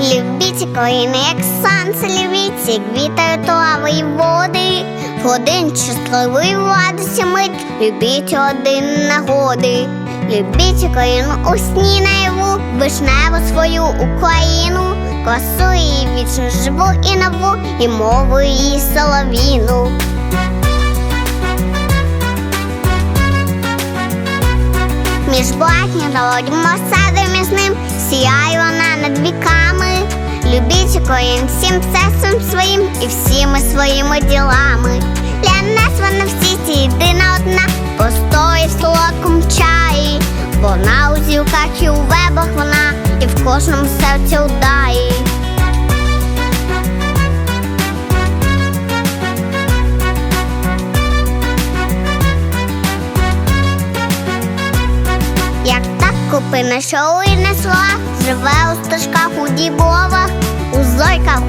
Любіть Україну, як сонце, любіть, як вітер трави й води. В годин щасливої радості мить, любіть один нагоди. Любіть Україну у сні наяву, вишневу свою Україну, красу її вічно живу і нову, і мову її соловіну. Між блатні народимо садом із ним, сіяє вона над віками. Любіть Україн всім серцем своїм і всіми своїми ділами. Для нас вона в світі єдина одна, постоїть в солодкому чаї. Вона у зілках і у вебах вона, і в кожному серці удаї. Як так купина, що й несла, живе у стежках у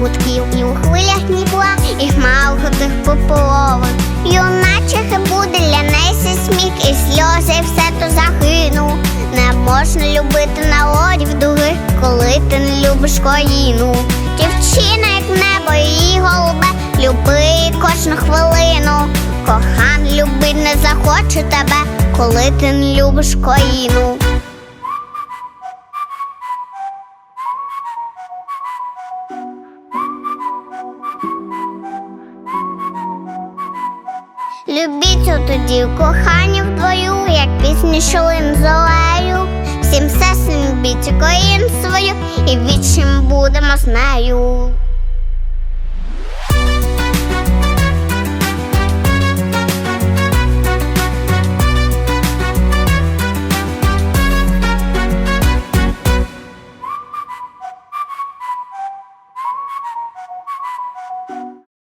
гудків і у хвилях нігла, і хмарних пополовах. Юначе буде для неї сміх, і сльози, і все то загину. Не можна любити народів дуги, коли ти не любиш країну. Дівчина, як небо, і голубе, люби кожну хвилину. Кохан любить не захоче тебе, коли ти не любиш країну. Любіть тоді кохання вдвою, як пісні шолим золею. Всім серцем любіть коїн свою, і вічим будемо з нею.